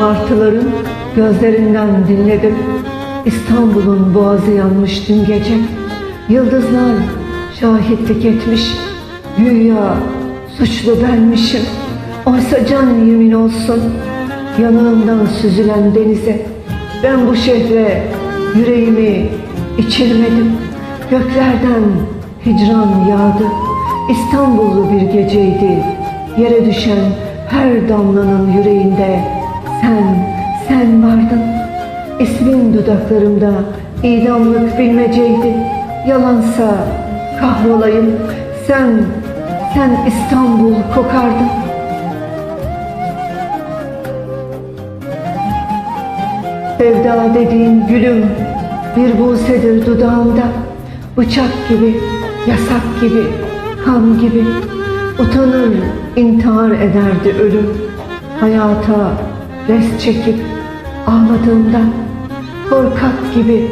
Martıların gözlerinden dinledim. İstanbul'un boğazı yanmış dün gece. Yıldızlar şahitlik etmiş. Güya suçlu benmişim. Oysa can yemin olsun. Yanağımdan süzülen denize. Ben bu şehre yüreğimi içirmedim. Göklerden hicran yağdı. İstanbullu bir geceydi. Yere düşen her damlanın yüreğinde sen, sen vardın. İsmin dudaklarımda idamlık bilmeceydi. Yalansa kahrolayım. Sen, sen İstanbul kokardın. Sevda dediğin gülüm bir busedir dudağımda. Bıçak gibi, yasak gibi, kan gibi. Utanır, intihar ederdi ölüm. Hayata res çekip ağladığımda. Korkak gibi,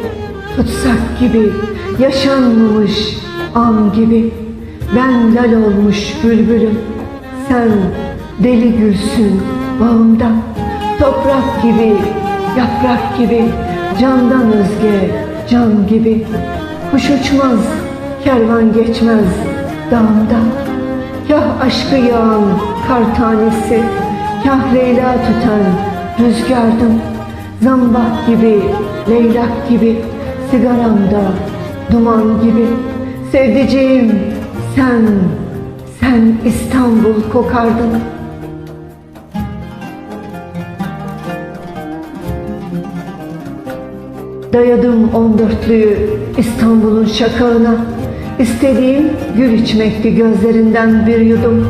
tutsak gibi, yaşanmamış an gibi. Ben lal olmuş bülbülüm, sen deli gülsün bağımda. Toprak gibi, yaprak gibi, candan özge can gibi. Kuş uçmaz, kervan geçmez dağımda. Kah aşkı yağan kar tanesi, kah Leyla tutan rüzgardım. Zambak gibi, leylak gibi, sigaramda duman gibi. Sevdiceğim sen, sen İstanbul kokardın. Dayadım on dörtlüğü İstanbul'un şakağına. İstediğim gül içmekti gözlerinden bir yudum.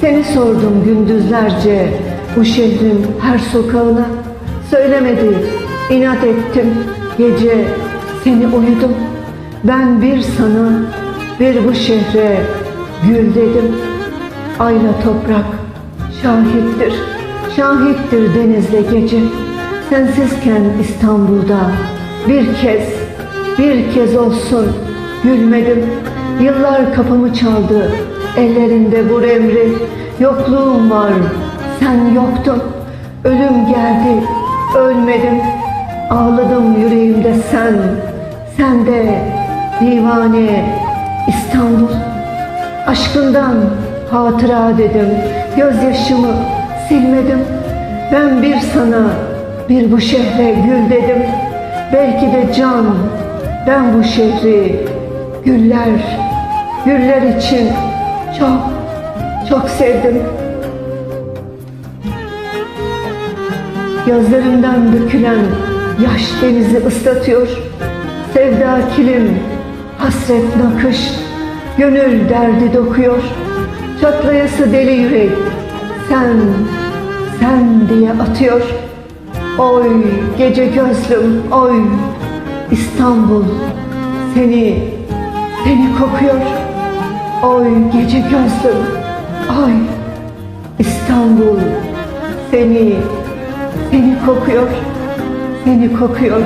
Seni sordum gündüzlerce bu şehrin her sokağına. Söylemedi, inat ettim gece seni uyudum. Ben bir sana, bir bu şehre gül dedim. Ayla toprak şahittir, şahittir denizle gece. Sensizken İstanbul'da bir kez, bir kez olsun gülmedim. Yıllar kapımı çaldı, ellerinde bu emri. Yokluğum var, sen yoktun. Ölüm geldi, ölmedim. Ağladım yüreğimde sen, sen de divane İstanbul. Aşkından hatıra dedim, gözyaşımı silmedim. Ben bir sana, bir bu şehre gül dedim. Belki de can, ben bu şehri güller, güller için çok, çok sevdim. Gözlerimden dökülen yaş denizi ıslatıyor. Sevda kilim, hasret nakış, gönül derdi dokuyor. Çatlayası deli yürek, sen, sen diye atıyor. Oy gece gözlüm, oy İstanbul seni, seni kokuyor. Oy gece gözlüm, oy İstanbul seni, seni kokuyor, seni kokuyor.